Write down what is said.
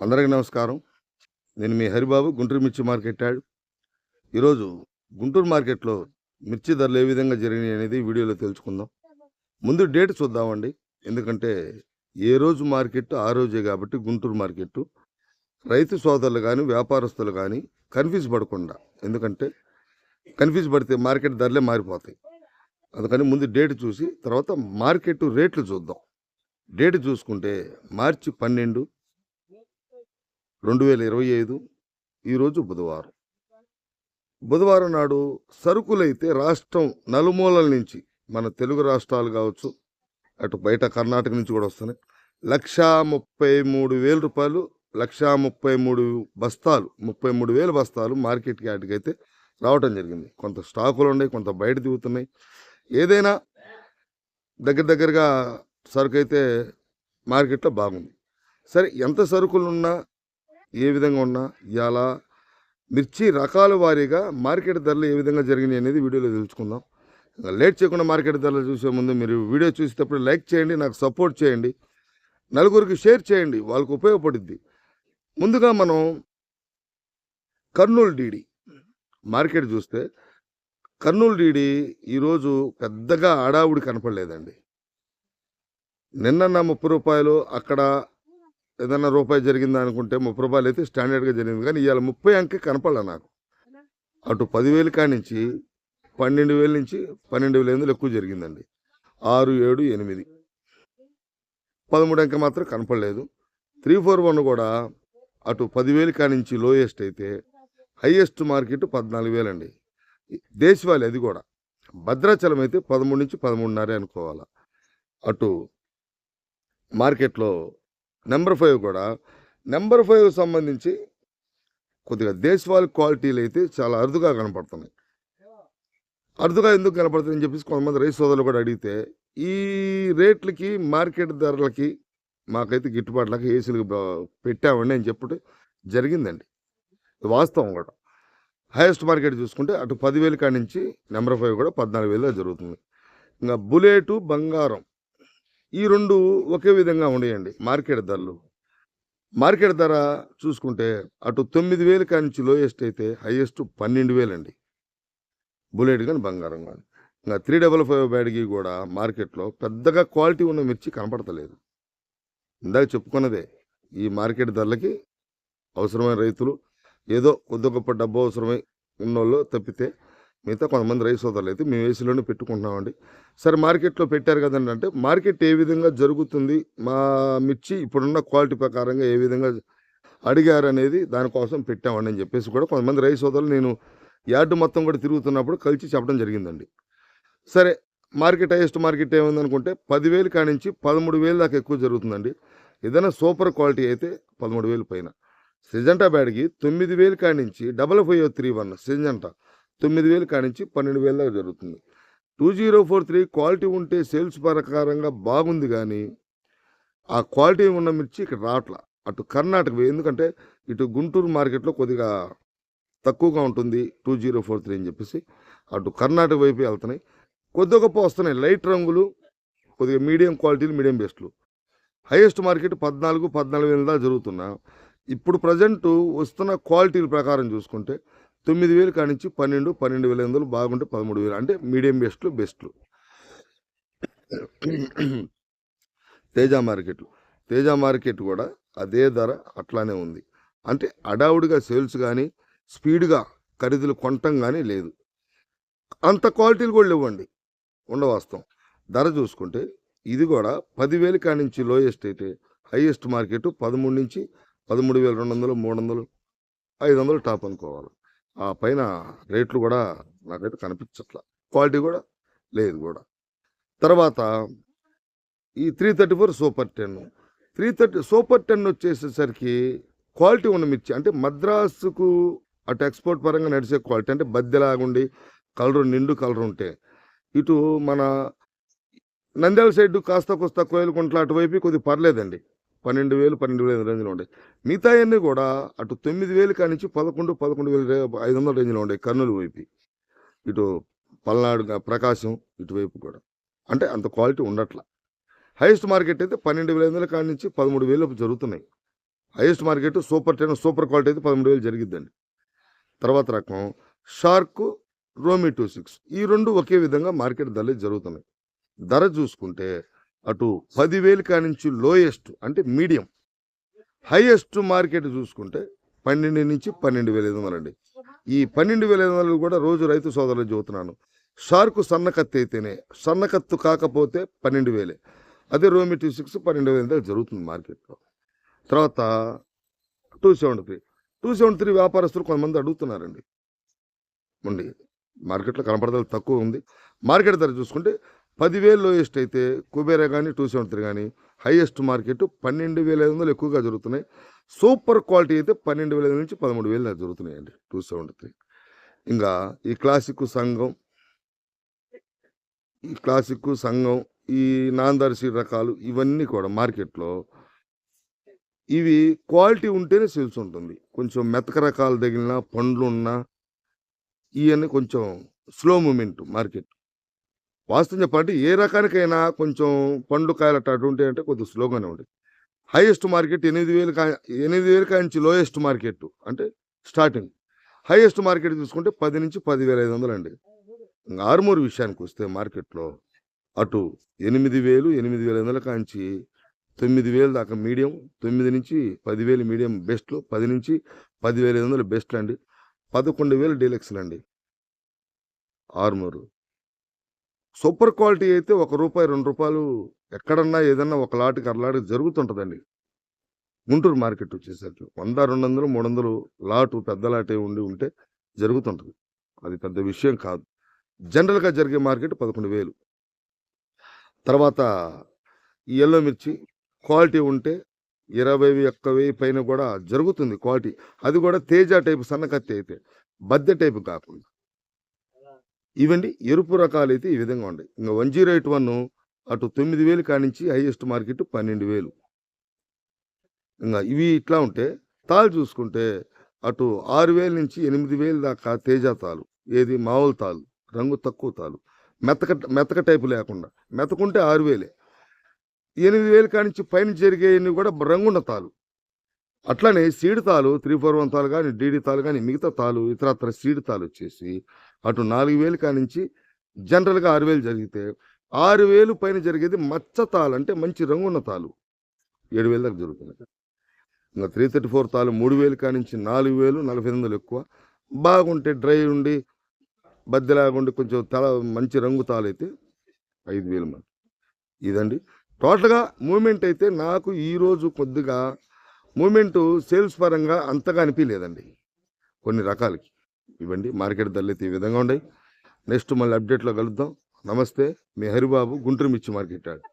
అందరికీ నమస్కారం. నేను మీ హరిబాబు గుంటూరు మిర్చి మార్కెట్ యాడ్. ఈరోజు గుంటూరు మార్కెట్లో మిర్చి ధరలు ఏ విధంగా జరిగినాయి అనేది వీడియోలో తెలుసుకుందాం. ముందు డేట్ చూద్దామండి. ఎందుకంటే ఏ రోజు మార్కెట్ ఆ రోజే కాబట్టి గుంటూరు మార్కెట్. రైతు సోదరులు కానీ వ్యాపారస్తులు కానీ కన్ఫ్యూజ్ పడకుండా ఎందుకంటే కన్ఫ్యూజ్ పడితే మార్కెట్ ధరలే మారిపోతాయి. అందుకని ముందు డేట్ చూసి తర్వాత మార్కెట్ రేట్లు చూద్దాం. డేట్ చూసుకుంటే మార్చి పన్నెండు రెండు వేల ఇరవై ఐదు ఈరోజు బుధవారం. బుధవారం నాడు సరుకులైతే రాష్ట్రం నలుమూలల నుంచి మన తెలుగు రాష్ట్రాలు కావచ్చు అటు బయట కర్ణాటక నుంచి కూడా వస్తున్నాయి. లక్షా ముప్పై మూడు వేల రూపాయలు లక్షా ముప్పై మూడు బస్తాలు ముప్పై మూడు వేల బస్తాలు మార్కెట్కి వాటికైతే రావటం జరిగింది. కొంత స్టాకులు ఉన్నాయి కొంత బయట దిగుతున్నాయి. ఏదైనా దగ్గర దగ్గరగా సరుకు అయితే మార్కెట్లో బాగుంది. సరే ఎంత సరుకులు ఉన్నా ఏ విధంగా ఉన్నా ఇలా మిర్చి రకాల వారీగా మార్కెట్ ధరలు ఏ విధంగా జరిగినాయి అనేది వీడియోలో తెలుసుకుందాం. ఇంకా లేట్ చేయకుండా మార్కెట్ ధరలు చూసే ముందు మీరు వీడియో చూసేటప్పుడు లైక్ చేయండి నాకు సపోర్ట్ చేయండి నలుగురికి షేర్ చేయండి వాళ్ళకు ఉపయోగపడుద్ది. ముందుగా మనం కర్నూలు డీడీ మార్కెట్ చూస్తే కర్నూలు డీడీ ఈరోజు పెద్దగా ఆడావుడి కనపడలేదండి. నిన్న ముప్పై రూపాయలు అక్కడ ఏదన్నా రూపాయి జరిగింది అనుకుంటే ముప్పై రూపాయలు అయితే స్టాండర్డ్గా జరిగింది. కానీ ఇవాళ ముప్పై అంకె కనపడలే నాకు. అటు పదివేలు కానించి పన్నెండు వేల నుంచి పన్నెండు వేల ఎనిమిదిలో ఎక్కువ జరిగిందండి. ఆరు ఏడు ఎనిమిది. పదమూడు అంకె మాత్రం కనపడలేదు. త్రీ ఫోర్ వన్ కూడా అటు పదివేలు కానించి లోయెస్ట్ అయితే హైయెస్ట్ మార్కెట్ పద్నాలుగు వేలండి. దేశవాళి అది కూడా. భద్రాచలం అయితే పదమూడు నుంచి పదమూడున్నరే అనుకోవాలా. అటు మార్కెట్లో నెంబర్ ఫైవ్ కూడా. నెంబర్ ఫైవ్ సంబంధించి కొద్దిగా దేశవాళి క్వాలిటీలు అయితే చాలా అరుదుగా కనపడుతున్నాయి. అరుదుగా ఎందుకు కనపడుతుందని చెప్పేసి కొంతమంది రైతు సోదరులు కూడా అడిగితే ఈ రేట్లకి మార్కెట్ ధరలకి మాకైతే గిట్టుబాట్లకి ఏసీలు పెట్టామండి అని చెప్పి జరిగిందండి. వాస్తవం కూడా. హైయెస్ట్ మార్కెట్ చూసుకుంటే అటు పదివేలు కాడి నుంచి నెంబర్ ఫైవ్ కూడా పద్నాలుగు వేలుగా జరుగుతుంది. ఇంకా బుల్లెటు బంగారం ఈ రెండు ఒకే విధంగా ఉండేయండి మార్కెట్ ధరలు. మార్కెట్ ధర చూసుకుంటే అటు తొమ్మిది వేలు కానించి లోయెస్ట్ అయితే హైయెస్ట్ పన్నెండు వేలండి. బుల్లెట్ కానీ బంగారం కానీ ఇంకా త్రీ డబల్ ఫైవ్ బ్యాడ్కి కూడా మార్కెట్లో పెద్దగా క్వాలిటీ ఉన్న మిర్చి కనపడతలేదు. ఇందాక చెప్పుకున్నదే ఈ మార్కెట్ ధరలకి అవసరమైన రైతులు ఏదో కొద్ది గొప్ప డబ్బు అవసరమై ఉన్నోళ్ళు తప్పితే మిగతా కొంతమంది రైతు సోదరులు అయితే మేము ఏసీలోనే పెట్టుకుంటున్నామండి. సరే మార్కెట్లో పెట్టారు కదండి అంటే మార్కెట్ ఏ విధంగా జరుగుతుంది మా మిర్చి ఇప్పుడున్న క్వాలిటీ ప్రకారంగా ఏ విధంగా అడిగారు అనేది దానికోసం పెట్టామండి అని చెప్పేసి కూడా కొంతమంది రైతు సోదరులు నేను యార్డు మొత్తం కూడా తిరుగుతున్నప్పుడు కలిసి చెప్పడం జరిగిందండి. సరే మార్కెట్ హైయెస్ట్ మార్కెట్ ఏముంది అనుకుంటే పదివేలు కానించి పదమూడు వేలు దాకా ఎక్కువ జరుగుతుందండి. ఏదైనా సూపర్ క్వాలిటీ అయితే పదమూడు వేలు పైన. సిజంటా బ్యాడ్కి తొమ్మిది వేలు కానించి double five three one Syngenta తొమ్మిది వేలు కానించి పన్నెండు వేల దాకా జరుగుతుంది. Two zero four three quality ఉంటే సేల్స్ ప్రకారంగా బాగుంది కానీ ఆ క్వాలిటీ ఉన్న మిర్చి ఇక్కడ రావట్లా. అటు కర్ణాటక ఎందుకంటే ఇటు గుంటూరు మార్కెట్లో కొద్దిగా తక్కువగా ఉంటుంది టూ జీరో ఫోర్ త్రీ అని చెప్పేసి. అటు కర్ణాటక వైపు వెళ్తున్నాయి. కొద్ది గొప్ప వస్తున్నాయి. లైట్ రంగులు కొద్దిగా మీడియం క్వాలిటీలు మీడియం బెస్ట్లు. హైయెస్ట్ మార్కెట్ పద్నాలుగు పద్నాలుగు వేల దాకా జరుగుతున్నా. ఇప్పుడు ప్రజెంట్ వస్తున్న క్వాలిటీల ప్రకారం చూసుకుంటే తొమ్మిది వేలు కానించి పన్నెండు పన్నెండు వేల ఎనిమిది వందలు బాగుంటే పదమూడు వేలు. అంటే మీడియం బెస్ట్లు బెస్ట్లు. తేజ మార్కెట్లు. తేజ మార్కెట్ కూడా అదే ధర అట్లానే ఉంది. అంటే అడావుడిగా సేల్స్ కానీ స్పీడ్గా ఖరీదులు కొనటం కానీ లేదు. అంత క్వాలిటీలు కూడా ఇవ్వండి ఉండవాస్తవం. ధర చూసుకుంటే ఇది కూడా పదివేలు కానించి లోయెస్ట్ అయితే హైయెస్ట్ మార్కెట్ పదమూడు నుంచి పదమూడు వేల రెండు వందలు మూడు వందలు ఐదు వందలు టాప్ అనుకోవాలి. ఆ పైన రేట్లు కూడా నాకైతే కనిపించట్ల. క్వాలిటీ కూడా లేదు కూడా. తర్వాత ఈ three thirty four super ten. Three thirty super ten వచ్చేసేసరికి quality ఉన్న మిర్చి అంటే మద్రాసుకు అటు ఎక్స్పోర్ట్ పరంగా నడిచే క్వాలిటీ అంటే బద్దెలాగుండి కలర్ నిండు కలర్ ఉంటే ఇటు మన నంద్యాల సైడ్ కాస్త కొస్త కోయలకుంట్ల అటువైపు కొద్దిగా పర్లేదండి. పన్నెండు వేలు పన్నెండు వేల రేంజ్లో ఉంటాయి. మిగతా అన్నీ కూడా అటు తొమ్మిది వేలు కానించి పదకొండు పదకొండు వేల ఐదు వందల రేంజ్లో ఉంటాయి కర్నూలు వైపు. ఇటు పల్నాడు ప్రకాశం ఇటువైపు కూడా. అంటే అంత క్వాలిటీ ఉండట్ల. హైయెస్ట్ మార్కెట్ అయితే పన్నెండు వేల ఐదు వందల కానించి నుంచి పదమూడు వేలు జరుగుతున్నాయి. Highest market super ten super quality అయితే పదమూడు వేలు జరిగిద్దండి. తర్వాత రకం షార్క్ రోమి టూ సిక్స్. ఈ రెండు ఒకే విధంగా మార్కెట్ ధరలు జరుగుతున్నాయి. ధర చూసుకుంటే అటు పదివేలు కానించి లోయెస్ట్ అంటే మీడియం. హైయెస్ట్ మార్కెట్ చూసుకుంటే పన్నెండు నుంచి పన్నెండు వేల ఐదు వందలు అండి ఈ పన్నెండు వేల ఐదు వందలు కూడా రోజు రైతు సోదరులు చెబుతున్నాను. షార్క్ సన్నకత్తి అయితేనే సన్నకత్తు కాకపోతే పన్నెండు వేలే. అదే రోమి టూ సిక్స్ పన్నెండు వేల దాకా జరుగుతుంది మార్కెట్లో. తర్వాత two seventy three. Two seventy three వ్యాపారస్తులు కొంతమంది అడుగుతున్నారండి. ఉండి మార్కెట్లో కనపడదలు తక్కువ ఉంది. మార్కెట్ ధర చూసుకుంటే పదివేలు లోయెస్ట్ అయితే కుబేరా కానీ టూ సెవెంటీ త్రీ కానీ హైయెస్ట్ మార్కెట్ పన్నెండు వేల ఐదు వందలు ఎక్కువగా జరుగుతున్నాయి. సూపర్ క్వాలిటీ అయితే పన్నెండు వేల ఐదు నుంచి పదమూడు వేలు దాకా జరుగుతున్నాయండి టూ సెవెంటీ త్రీ. ఇంకా ఈ క్లాసిక్ సంఘం ఈ క్లాసిక్ సంఘం ఈ నాందర్శి రకాలు ఇవన్నీ కూడా మార్కెట్లో ఇవి క్వాలిటీ ఉంటేనే సేల్స్ ఉంటుంది. కొంచెం మెతక రకాలు తగిలిన పండ్లు ఉన్నా ఇవన్నీ కొంచెం స్లో మూమెంట్ మార్కెట్. వాస్తవం చెప్పాలంటే ఏ రకానికైనా కొంచెం పండు కాయలు అట్లా ఉంటాయి అంటే కొద్దిగా స్లోగానే ఉంటుంది. హైయెస్ట్ మార్కెట్ ఎనిమిది వేలు కా ఎనిమిది వేలు కాంచి లోయెస్ట్ మార్కెట్ అంటే స్టార్టింగ్. హైయెస్ట్ మార్కెట్ చూసుకుంటే పది నుంచి పదివేల ఐదు వందలు అండి. ఇంకా ఆరుమూరు విషయానికి వస్తే మార్కెట్లో అటు ఎనిమిది వేలు ఎనిమిది వేల ఐదు వందల కాంచి తొమ్మిది వేలు దాకా మీడియం తొమ్మిది నుంచి పదివేలు మీడియం బెస్ట్లు పది నుంచి పదివేల ఐదు వందలు బెస్ట్లు అండి పదకొండు వేలు డీలక్స్లు అండి ఆరుమూరు. సూపర్ క్వాలిటీ అయితే ఒక రూపాయి రెండు రూపాయలు ఎక్కడన్నా ఏదన్నా ఒక లాటుకి అరలాటికి జరుగుతుంటుందండి. గుంటూరు మార్కెట్ వచ్చేసరికి వంద రెండు వందలు మూడు వందలు లాటు పెద్ద లాటే ఉండి ఉంటే జరుగుతుంటుంది. అది పెద్ద విషయం కాదు. జనరల్గా జరిగే మార్కెట్ పదకొండు వేలు. తర్వాత ఈ ఎల్లో మిర్చి క్వాలిటీ ఉంటే ఇరవై ఒక్క వెయ్యి పైన కూడా జరుగుతుంది క్వాలిటీ. అది కూడా తేజ టైపు సన్నకత్తి అయితే. బద్దె టైపు కాకుండా. ఇవండి ఎరుపు రకాలు అయితే ఈ విధంగా ఉన్నాయి ఇంకా వన్ జీరో ఎయిట్ వన్ అటు తొమ్మిది వేలు కానించి హైయెస్ట్ మార్కెట్ పన్నెండు వేలు. ఇంకా ఇవి ఇట్లా ఉంటే తాళ్ళు చూసుకుంటే అటు ఆరు వేల నుంచి ఎనిమిది వేలు దాకా తేజ తాలు ఏది? మామూలు తాలు రంగు తక్కువ తాలు మెతక మెతక టైపు లేకుండా. మెతకుంటే ఆరు వేలే. ఎనిమిది వేలు కానించి పైన జరిగేవి కూడా రంగున్న తాలు అట్లనే సీడ్ తాలు త్రీ ఫోర్ వన్ తాలు కానీ డీడీ తాలు కానీ మిగతా తాలు ఇతరత్ర సీడ్ తాలు వచ్చేసి అటు నాలుగు వేలు కానించి జనరల్గా ఆరు వేలు జరిగితే ఆరు వేలు పైన జరిగేది మచ్చ తాలు అంటే మంచి రంగున్న తాలు. ఏడు వేలు దాకా జరుగుతుంది. ఇంకా త్రీ థర్టీ ఫోర్ తాలు మూడు వేలు కానించి నాలుగు వేలు నలభై ఎనిమిది వందలు ఎక్కువ. బాగుంటే డ్రై ఉండి బద్దెలాగుండి కొంచెం తల మంచి రంగు తాలు అయితే ఐదు వేలు మంది ఇదండి. టోటల్గా మూమెంట్ అయితే నాకు ఈరోజు కొద్దిగా మూమెంట్ సేల్స్ పరంగా అంతగా అనిపించలేదండి కొన్ని రకాలకి. ఇవ్వండి మార్కెట్ ధరలైతే ఈ విధంగా ఉన్నాయి నెక్స్ట్ మళ్ళీ అప్డేట్లో కలుద్దాం. నమస్తే మీ హరిబాబు గుంటూరు మిర్చి మార్కెట్ యార్డ్